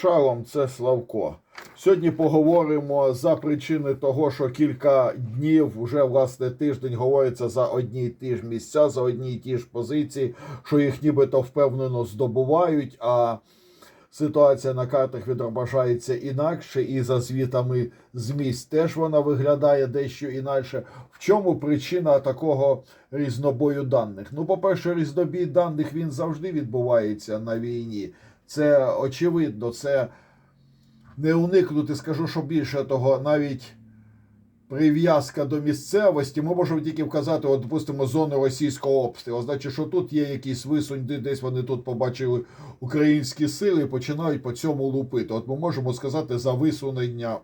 Шалом, це Славко. Сьогодні поговоримо за причини того, що кілька днів, вже власне тиждень, говориться за одні й ті ж місця, за одні й ті ж позиції, що їх нібито впевнено здобувають. А ситуація на картах відображається інакше, і за звітами з теж вона виглядає дещо інакше. В чому причина такого різнобою даних? Ну, по-перше, різнобій даних він завжди відбувається на війні. Це очевидно, це не уникнути. Скажу, що більше того, навіть прив'язка до місцевості, ми можемо тільки вказати, от, допустимо, зону російського обстрілу. Значить, що тут є якісь висунь, десь вони тут побачили українські сили і починають по цьому лупити. От ми можемо сказати за висунення.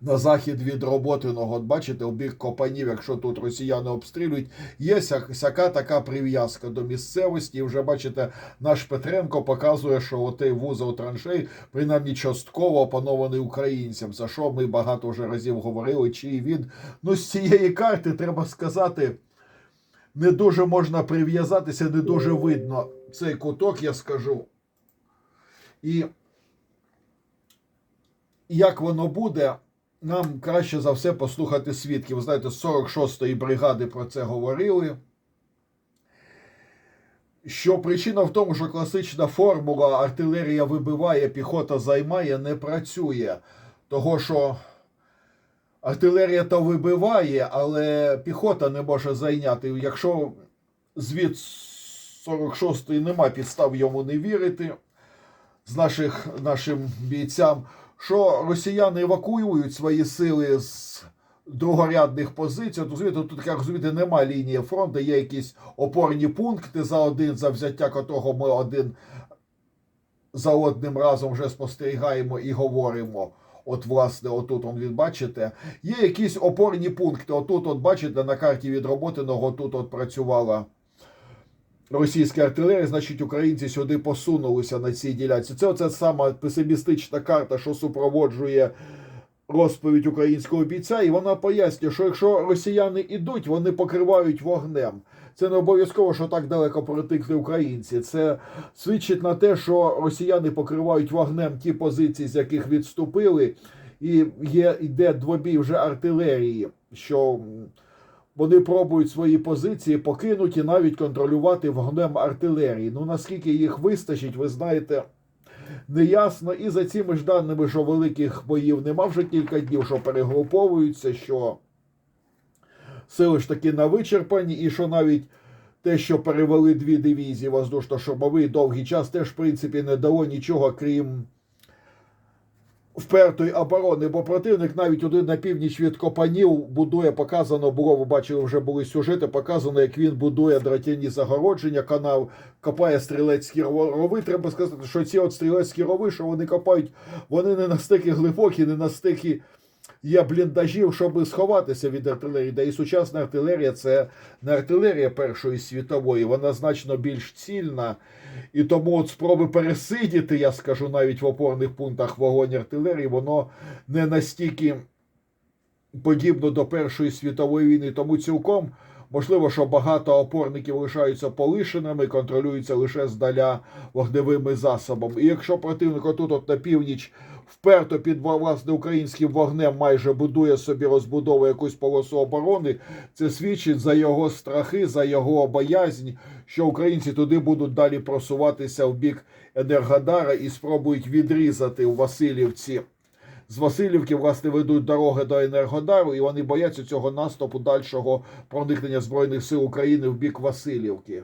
На захід від роботиного, от бачите, у бік Копанів, якщо тут росіяни обстрілюють, є ся- сяка така прив'язка до місцевості. І вже бачите, наш Петренко показує, що отей вузол траншей принаймні частково опанований українцям. За що ми багато вже разів говорили, чий він. Ну, з цієї карти треба сказати, не дуже можна прив'язатися, не дуже видно цей куток, я скажу. І як воно буде, нам краще за все послухати свідків. Ви знаєте, з 46-ї бригади про це говорили. Що причина в тому, що класична формула артилерія вибиває, піхота займає, не працює. Того, що артилерія то вибиває, але піхота не може зайняти. Якщо звід 46-ї нема підстав йому не вірити з наших нашим бійцям, що росіяни евакуюють свої сили з другорядних позицій. От, розумієте, тут як розумієте, нема лінії фронту, є якісь опорні пункти за один, за взяття котрого ми один за одним разом вже спостерігаємо і говоримо. От, власне, отут он він бачите, є якісь опорні пункти. Отут, от бачите, на карті відроботеного, тут от працювала російська артилерія, значить, українці сюди посунулися на цій ділянці. Це оця сама песимістична карта, що супроводжує розповідь українського бійця, і вона пояснює, що якщо росіяни ідуть, вони покривають вогнем. Це не обов'язково, що так далеко протикли українці. Це свідчить на те, що росіяни покривають вогнем ті позиції, з яких відступили, і є йде двобій вже артилерії, що вони пробують свої позиції покинуті, навіть контролювати вогнем артилерії. Ну наскільки їх вистачить, ви знаєте, неясно. І за цими ж даними, що великих боїв нема вже кілька днів, що перегруповуються, що сили ж таки на вичерпанні, і що навіть те, що перевели дві дивізії воздушно-штурмові довгий час, теж в принципі не дало нічого, крім впертої оборони, бо противник навіть один на північ від Копанів будує, показано було, ви бачили, вже були сюжети, показано, як він будує дратяні загородження, канал копає стрілецькі рови. Треба сказати, що ці от стрілецькі рови, що вони копають, вони не настільки глибокі, не настільки є бліндажів, щоб сховатися від артилерії. Да і сучасна артилерія це не артилерія Першої світової, вона значно більш цільна. І тому от спроби пересидіти, я скажу, навіть в опорних пунктах вогонь артилерії, воно не настільки подібно до Першої світової війни. Тому цілком можливо, що багато опорників лишаються полишеними, контролюються лише здаля вогневими засобами. І якщо противник отут от на північ вперто під власне українським вогнем майже будує собі розбудовує якусь полосу оборони, це свідчить за його страхи, за його боязнь, що українці туди будуть далі просуватися в бік Енергодара і спробують відрізати у Васильівці. З Васильівки, власне, ведуть дороги до Енергодару, і вони бояться цього наступу дальшого проникнення Збройних сил України в бік Васильівки.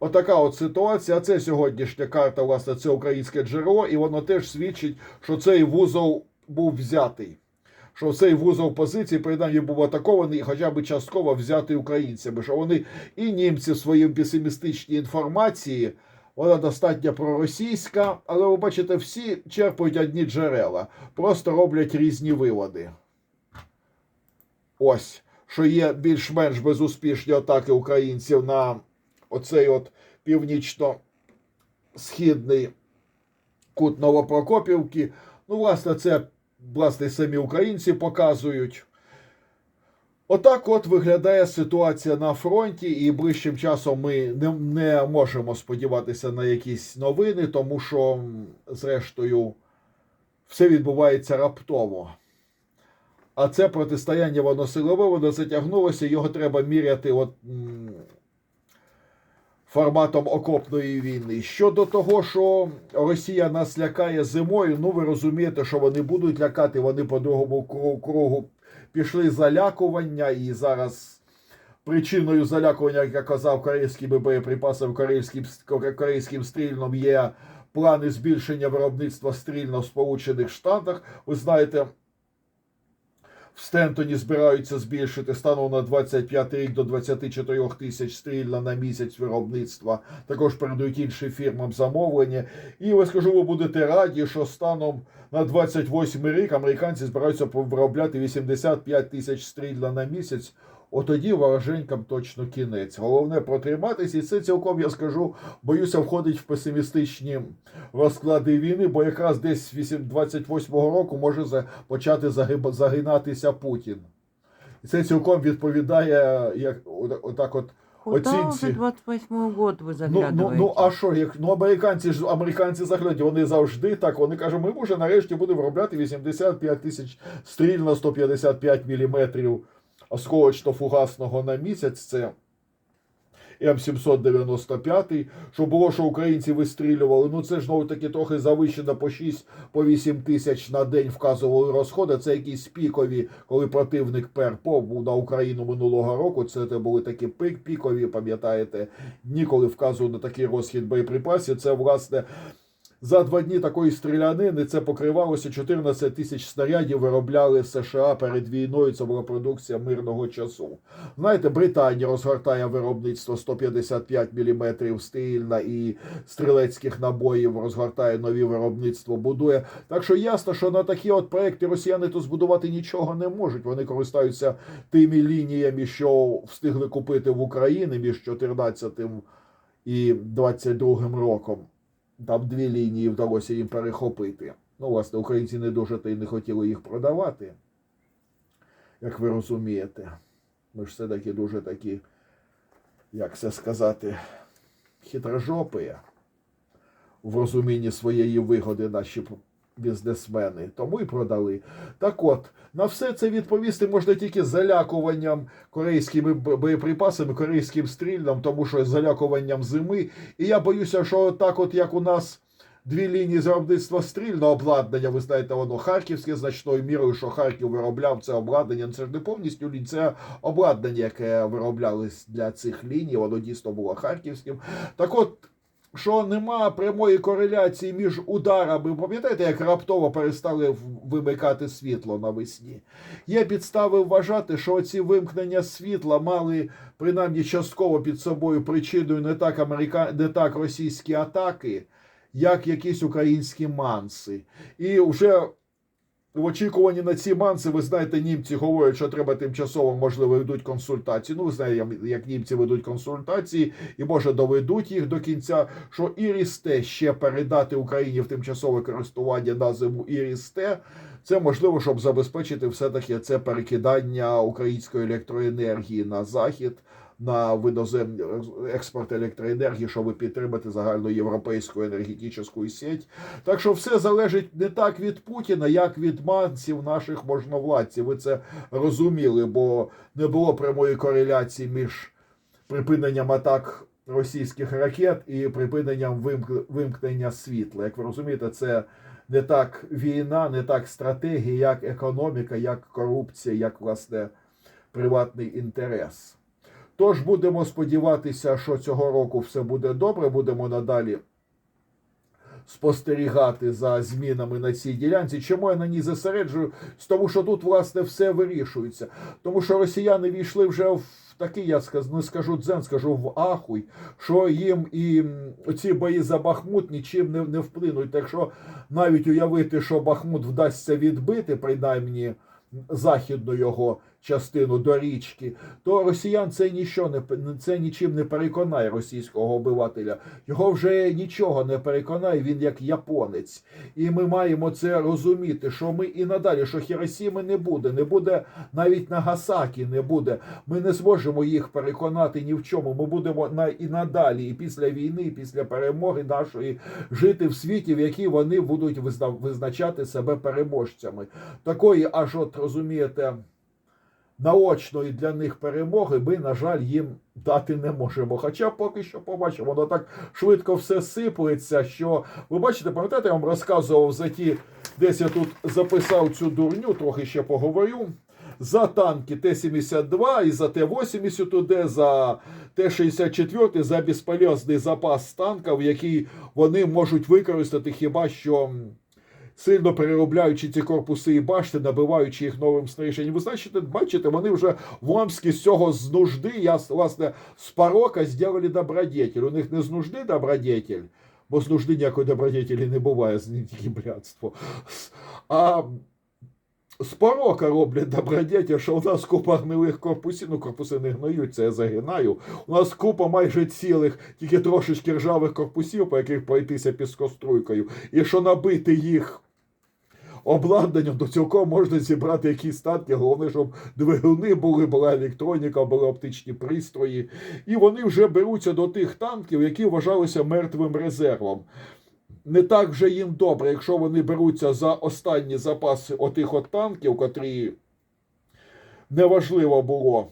Отака от ситуація. Це сьогоднішня карта, власне, це українське джерело, і воно теж свідчить, що цей вузол був взятий. Що цей вузол позиції, принаймні, був атакований хоча б частково взятий українцями. Що вони і німці в своїй песимістичній інформації, вона достатньо проросійська, але ви бачите, всі черпають одні джерела, просто роблять різні виводи. Ось, що є більш-менш безуспішні атаки українців на оцей от північно-східний кут Новопрокопівки. Ну, власне, це власне самі українці показують. Отак от виглядає ситуація на фронті, і ближчим часом ми не, не можемо сподіватися на якісь новини, тому що, зрештою, все відбувається раптово. А це протистояння воно силове, воно затягнулося, його треба міряти от, форматом окопної війни. Щодо того, що Росія нас лякає зимою, ну ви розумієте, що вони будуть лякати, вони по другому кругу пішли залякування, і зараз причиною залякування, як я казав, корейськими боєприпасами, корейським, корейським стрільном є плани збільшення виробництва стрільно в Сполучених Штатах. Ви знаєте, в Стентоні збираються збільшити станом на 25 рік до 24 тисяч стрільна на місяць виробництва. Також передають іншим фірмам замовлення. І ви скажу, ви будете раді, що станом на 28 рік американці збираються виробляти 85 тисяч стрільна на місяць. Отоді вороженькам точно кінець. Головне протриматися, і це цілком я скажу, боюся, входить в песимістичні розклади війни, бо якраз десь 8 28-го року може почати загинатися Путін. І це цілком відповідає як отак от Куда оцінці. уже 28 год вы Ну, ну, ну а що, як ну американці ж американці заглядають, вони завжди так. Вони кажуть, ми вже нарешті будемо виробляти 85 тисяч стріль на 155 міліметрів осколочно-фугасного на місяць. Це М795, що було, що українці вистрілювали. Ну це ж знову таки трохи завищено по 6 по 8 тисяч на день вказували розходи. Це якісь пікові, коли противник ПРПО був на Україну минулого року. Це були такі пік, пікові, пам'ятаєте, дні, коли вказували на такий розхід боєприпасів. Це власне. За два дні такої стрілянини це покривалося 14 тисяч снарядів виробляли США перед війною. Це була продукція мирного часу. Знаєте, Британія розгортає виробництво 155 мм стрільна і стрілецьких набоїв, розгортає нові виробництво, будує. Так що ясно, що на такі от проекти росіяни тут збудувати нічого не можуть. Вони користуються тими лініями, що встигли купити в Україні між 14 і 22 роком. Там дві лінії вдалося їм перехопити. Ну, власне, українці не дуже та й не хотіли їх продавати, як ви розумієте. Ми ж все-таки дуже такі, як це сказати, хитрожопи в розумінні своєї вигоди наші бізнесмени. Тому і продали. Так от, на все це відповісти можна тільки залякуванням корейськими боєприпасами, корейським стрільном, тому що залякуванням зими. І я боюся, що так, от як у нас. Дві лінії виробництва стрільного обладнання, ви знаєте, воно харківське значною мірою, що Харків виробляв це обладнання. Це ж не повністю лінь, це обладнання, яке вироблялось для цих ліній, воно дійсно було харківським. Так от, що нема прямої кореляції між ударами. Пам'ятаєте, як раптово перестали вимикати світло навесні? Є підстави вважати, що ці вимкнення світла мали принаймні частково під собою причиною не так америка... не так російські атаки, як якісь українські манси. І вже в очікуванні на ці манси, ви знаєте, німці говорять, що треба тимчасово, можливо, ведуть консультації. Ну, ви знаєте, як німці ведуть консультації, і може доведуть їх до кінця, що Ірісте ще передати Україні в тимчасове користування на зиму Ірісте. Це можливо, щоб забезпечити все-таки це перекидання української електроенергії на захід. На видозем експорт електроенергії, щоб підтримати загальноєвропейську енергетичну сеть. Так що все залежить не так від Путіна, як від мансів наших можновладців. Ви це розуміли, бо не було прямої кореляції між припиненням атак російських ракет і припиненням вимк- вимкнення світла. Як ви розумієте, це не так війна, не так стратегія, як економіка, як корупція, як власне приватний інтерес. Тож будемо сподіватися, що цього року все буде добре. Будемо надалі спостерігати за змінами на цій ділянці. Чому я на ній зосереджую? Тому що тут, власне, все вирішується. Тому що росіяни війшли вже в такий, я не скажу дзен, скажу в ахуй, що їм і ці бої за Бахмут нічим не, не вплинуть. Так що навіть уявити, що Бахмут вдасться відбити, принаймні західну його частину до річки, то росіян це ніщо не це нічим не переконає російського обивателя. Його вже нічого не переконає. Він як японець, і ми маємо це розуміти, що ми і надалі, що Хіросіми не буде, не буде навіть Нагасакі, не буде. Ми не зможемо їх переконати ні в чому. Ми будемо на і надалі, і після війни, і після перемоги нашої жити в світі, в якій вони будуть визна- визначати себе переможцями. Такої, аж от розумієте, наочної для них перемоги ми, на жаль, їм дати не можемо. Хоча поки що побачимо, воно так швидко все сиплеться, що ви бачите, пам'ятаєте, я вам розказував за ті, десь я тут записав цю дурню, трохи ще поговорю. За танки Т-72 і за Т-80 туди, за Т-64, за безполезний запас танків, який вони можуть використати хіба що сильно переробляючи ці корпуси і башти, набиваючи їх новим снаряженням. Ви знаєте, бачите, вони вже в Омскі з цього з нужди, я власне з порока зробили добродетель. У них не з нужди добродетель, бо з нужди ніякої добродетелі не буває, з тільки блядство. А з порока роблять добродетель, що у нас купа гнилих корпусів, ну корпуси не гниють, це я загинаю. У нас купа майже цілих, тільки трошечки ржавих корпусів, по яких пройтися піскоструйкою. І що набити їх обладнанням, то цілком можна зібрати якісь танки. Головне, щоб двигуни були, була електроніка, були оптичні пристрої. І вони вже беруться до тих танків, які вважалися мертвим резервом. Не так вже їм добре, якщо вони беруться за останні запаси отих от танків, котрі неважливо було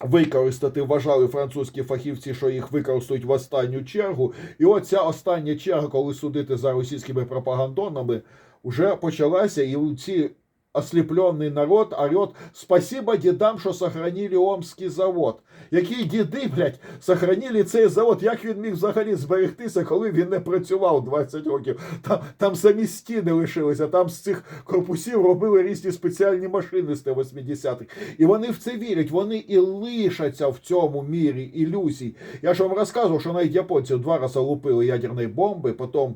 використати, вважали французькі фахівці, що їх використають в останню чергу. І от ця остання черга, коли судити за російськими пропагандонами, вже почалася, і ці осліплений народ орет «Спасибо дідам, що сохранили Омський завод». Які діди, блядь, сохранили цей завод? Як він міг взагалі зберегтися, коли він не працював 20 років? Там, там самі стіни лишилися, там з цих корпусів робили різні спеціальні машини з Т-80-х. І вони в це вірять, вони і лишаться в цьому мірі ілюзій. Я ж вам розказував, що навіть японців два рази лупили ядерні бомби, потім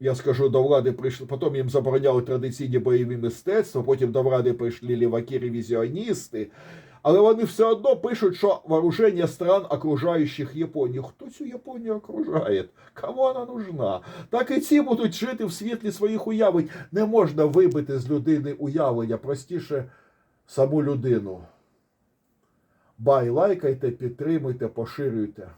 я скажу, до влади прийшли, потім їм забороняли традиційні бойові мистецтва, потім до влади прийшли ліваки-ревізіоністи. Але вони все одно пишуть, що вооруження стран, окружаючих Японію. Хто цю Японію окружає? Кому вона нужна? Так і ці будуть жити в світлі своїх уявлень. Не можна вибити з людини уявлення, простіше саму людину. Бай, лайкайте, підтримуйте, поширюйте.